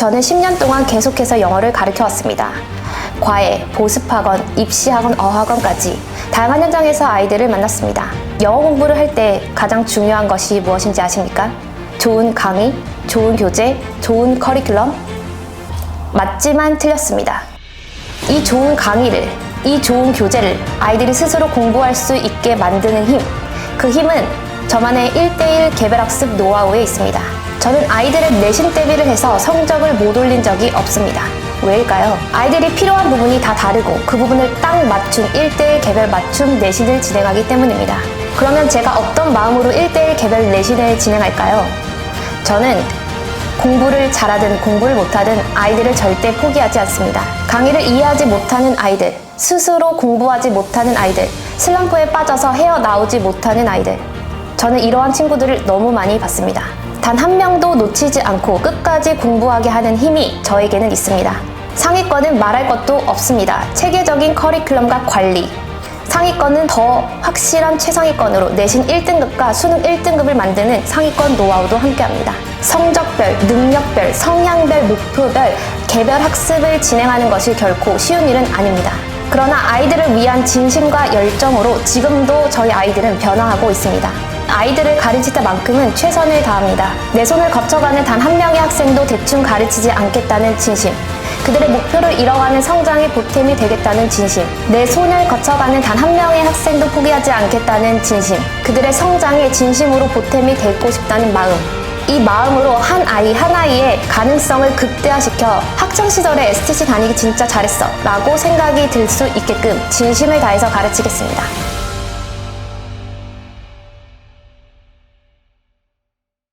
저는 10년 동안 계속해서 영어를 가르쳐 왔습니다. 과외, 보습학원, 입시학원, 어학원까지 다양한 현장에서 아이들을 만났습니다. 영어 공부를 할 때 가장 중요한 것이 무엇인지 아십니까? 좋은 강의, 좋은 교재, 좋은 커리큘럼? 맞지만 틀렸습니다. 이 좋은 강의를, 이 좋은 교재를 아이들이 스스로 공부할 수 있게 만드는 힘. 그 힘은 저만의 1대1 개별학습 노하우에 있습니다. 저는 아이들의 내신 대비를 해서 성적을 못 올린 적이 없습니다. 왜일까요? 아이들이 필요한 부분이 다 다르고 그 부분을 딱 맞춘 1대1 개별 맞춤 내신을 진행하기 때문입니다. 그러면 제가 어떤 마음으로 1대1 개별 내신을 진행할까요? 저는 공부를 잘하든 공부를 못하든 아이들을 절대 포기하지 않습니다. 강의를 이해하지 못하는 아이들, 스스로 공부하지 못하는 아이들, 슬럼프에 빠져서 헤어나오지 못하는 아이들. 저는 이러한 친구들을 너무 많이 봤습니다. 단 한 명도 놓치지 않고 끝까지 공부하게 하는 힘이 저에게는 있습니다. 상위권은 말할 것도 없습니다. 체계적인 커리큘럼과 관리, 상위권은 더 확실한 최상위권으로 내신 1등급과 수능 1등급을 만드는 상위권 노하우도 함께합니다. 성적별, 능력별, 성향별, 목표별 개별 학습을 진행하는 것이 결코 쉬운 일은 아닙니다. 그러나 아이들을 위한 진심과 열정으로 지금도 저희 아이들은 변화하고 있습니다. 아이들을 가르칠 때만큼은 최선을 다합니다. 내 손을 거쳐가는 단 한 명의 학생도 대충 가르치지 않겠다는 진심. 그들의 목표를 이뤄가는 성장의 보탬이 되겠다는 진심. 내 손을 거쳐가는 단 한 명의 학생도 포기하지 않겠다는 진심. 그들의 성장에 진심으로 보탬이 되고 싶다는 마음. 이 마음으로 한 아이 한 아이의 가능성을 극대화시켜 학창시절에 STC 다니기 진짜 잘했어 라고 생각이 들 수 있게끔 진심을 다해서 가르치겠습니다.